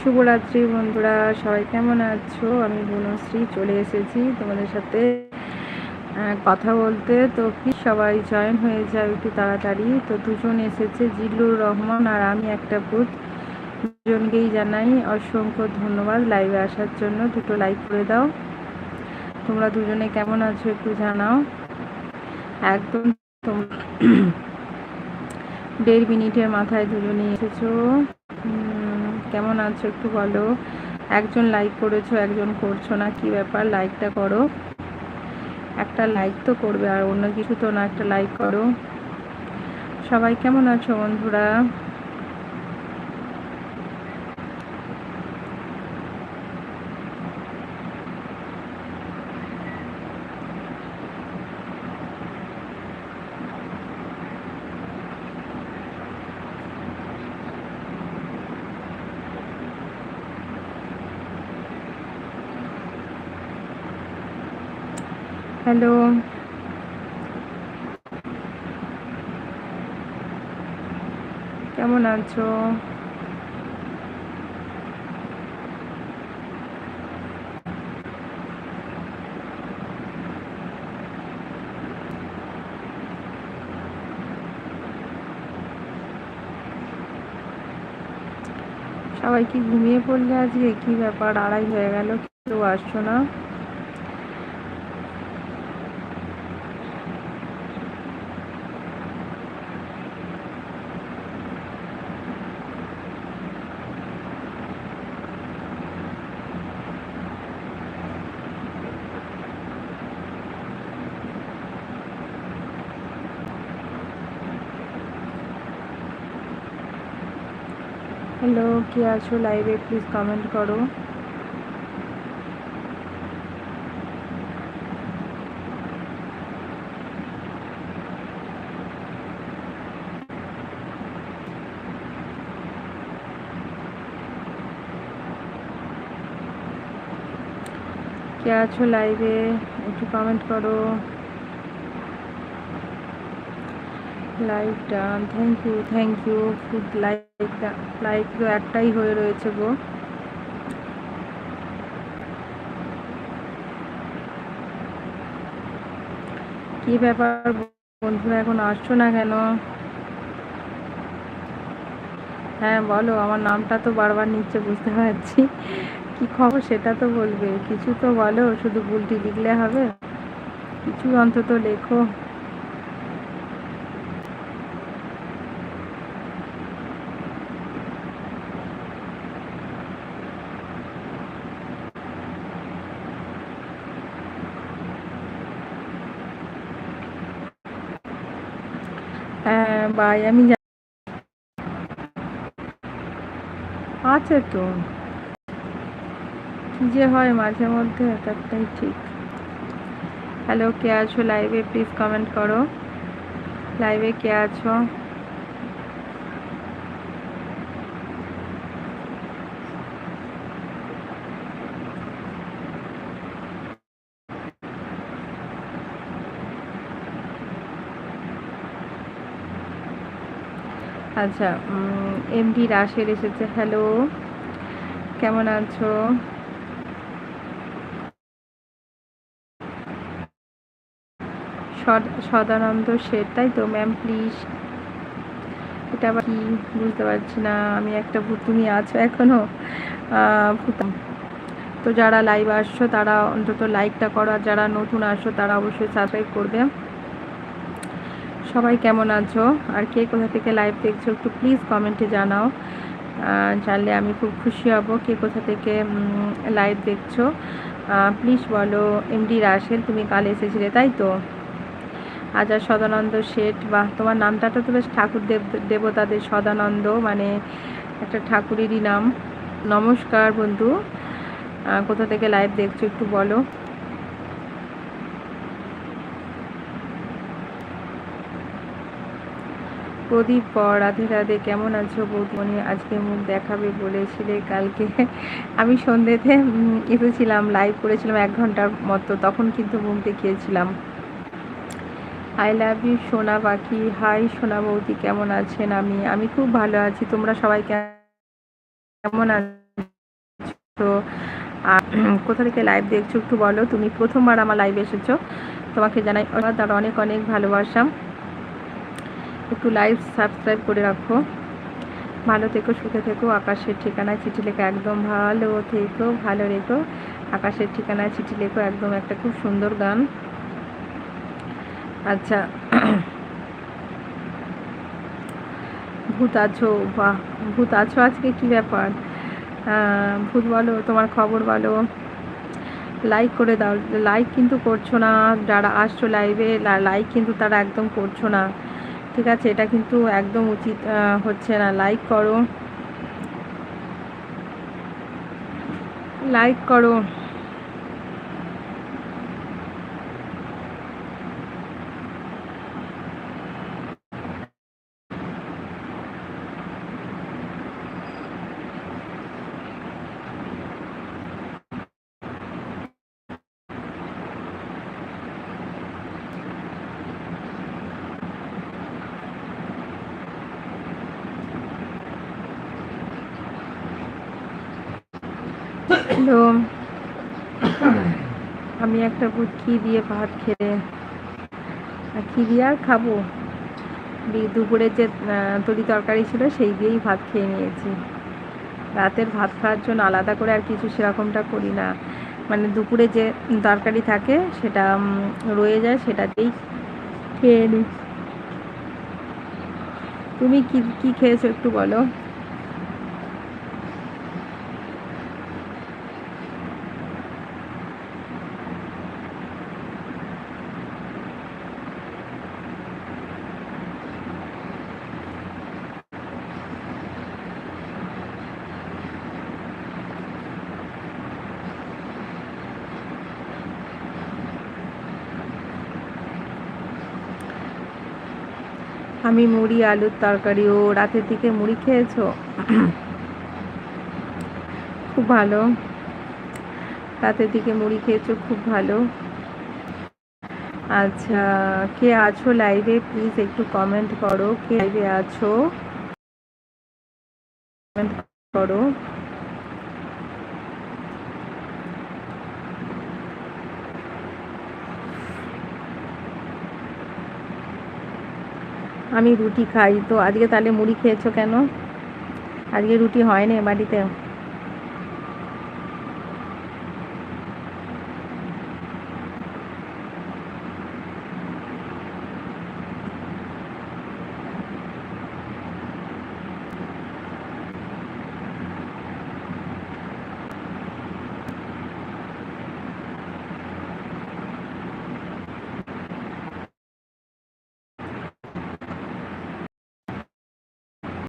শুভরাত্রি বন্ধুরা, সবাই কেমন আছো? আমি বনশ্রী চলে এসেছি তোমাদের সাথে কথা বলতে। তো কি সবাই জয়েন হয়ে যাও একটু তাড়াতাড়ি। তো দুজন এসেছে, জিল্লুর রহমান আর আমি একটা বুথ দুজনকেই জানাই অসংখ্য ধন্যবাদ লাইভে আসার জন্য। দুটো লাইক করে দাও। তোমরা দুজনে কেমন আছো একটু জানাও। একদম তোমরা দেড় মিনিটের মাথায় দুজনে এসেছ। কেমন আছো একটু বলো? একজন লাইক করেছ, একজন করছ না? কি ব্যাপার? লাইকটা করো। একটা লাইক তো করবে আর অন্য কিছু তো না, একটা লাইক করো। সবাই কেমন আছো বন্ধুরা? হ্যালো। কেমন আছো? সবাই কি ঘুমিয়ে পড়লে আজকে? কি ব্যাপার? আড়াই হয়ে গেল, কেউ আসছো না? হ্যালো কে আছো লাইভে প্লিজ কমেন্ট করো। কে আছো লাইভে একটু কমেন্ট করো। লাইভটা থ্যাংক ইউ থ্যাংক ইউ খুব লাইকটা লাইক তো একটাই হয়ে রয়েছে গো। কি ব্যাপার বন্ধুরা, এখন আসছো না কেন? হ্যাঁ বলো, আমার নামটা তো বারবার নিচ্ছে, বুঝতে পারছি। কি খবর সেটা তো বলবে। কিছু তো বলো, শুধু বুলটি লিখলে হবে। কিছু অন্তত লেখো। বাই আমি আছে তো। যে হয়, মাঝে মধ্যে একটাই ঠিক। হ্যালো কে আছো লাইভে প্লিজ কমেন্ট করো। লাইভে কে আছো? আচ্ছা এমডি রাশের এসেছে হ্যালো কেমন আছো? সদানন্দ শেঠ, তাই তো ম্যাম প্লিজ এটা আবার কি? বুঝতে পারছি না, আমি একটা তুমি আছো এখনও। তো যারা লাইভ আসছো, তারা অন্তত লাইকটা করো, আর যারা নতুন আসছো, তারা অবশ্যই সাবস্ক্রাইব করবে। সবাই কেমন আছো? আর কে কোথা থেকে লাইভ দেখছ একটু প্লিজ কমেন্টে জানাও। জানলে আমি খুব খুশি হব কে কোথা থেকে লাইভ দেখছ। প্লিজ বলো এমডি রাশেল তুমি কাল এসেছিলে, তাই তো? আজার সদানন্দ শেঠ বা তোমার নামটা তো বেশ ঠাকুর দেব, দেবতাদের সদানন্দ মানে একটা ঠাকুরেরই নাম। নমস্কার বন্ধু। কোথা থেকে লাইভ দেখছ একটু বলো। প্রদীপ পর রাধে রাধে, কেমন আছো? বৌদমণি আজকে মুখ দেখাবে বলেছিলে কালকে। আমি সন্ধ্যেতে এসেছিলাম লাইভ করেছিলাম এক ঘণ্টার মতো, তখন কিন্তু মুখ দেখিয়েছিলাম। আই লাভ ইউ সোনা পাখি। হাই সোনা বৌদি, কেমন আছেন আমি আমি খুব ভালো আছি, তোমরা সবাই কেমন আছো? আর কোথা থেকে লাইভ দেখছ একটু বলো, তুমি প্রথমবার আমার লাইভ এসেছ। তোমাকে জানাই তার অনেক অনেক ভালোবাসা। একটু লাইভ সাবস্ক্রাইব করে রাখো। ভালো থেকো, সুখে থেকো, আকাশের ঠিকানায় চিঠি লেখো, একদম ভালো থেকো, ভালো রেখো। আকাশের ঠিকানায় চিঠি লেখো, একদম একটা খুব সুন্দর গান। আচ্ছা। ভূত আছো? বাহ, ভূত আছো আজকে? কি ব্যাপার? ভূত বলো, তোমার খবর বলো। লাইক করে দাও লাইক কিন্তু করছ না। যারা আসছো লাইভে লাইক কিন্তু তারা একদম করছ না। ঠিক আছে এটা কিন্তু একদম উচিত হচ্ছে না। লাইক করো। লাইক করো। হ্যালো। আমি একটা কি দিয়ে ভাত খেয়ে কি দিয়ে আর খাব। দুপুরে যে তরি তরকারি ছিল সেই দিয়েই ভাত খেয়ে নিয়েছি। রাতের ভাত খাওয়ার জন্য আলাদা করে আর কিছু সেরকমটা করি না। মানে দুপুরে যে তরকারি থাকে সেটা রয়ে যায় সেটা দিয়েই খেয়ে নিই। তুমি কি কি খেয়েছো একটু বলো। আমি মুড়ি, আলুর তরকারি ও রাতের দিকে মুড়ি খেয়েছো? খুব ভালো। রাতের দিকে মুড়ি খেয়েছো, খুব ভালো। আচ্ছা কে আছো লাইভে প্লিজ একটু কমেন্ট করো। কে লাইভে আছো? কমেন্ট করো। আমি রুটি খাই। তো আজকে তাহলে মুড়ি খেয়েছো কেন? আজকে রুটি হয়নি বাড়িতে।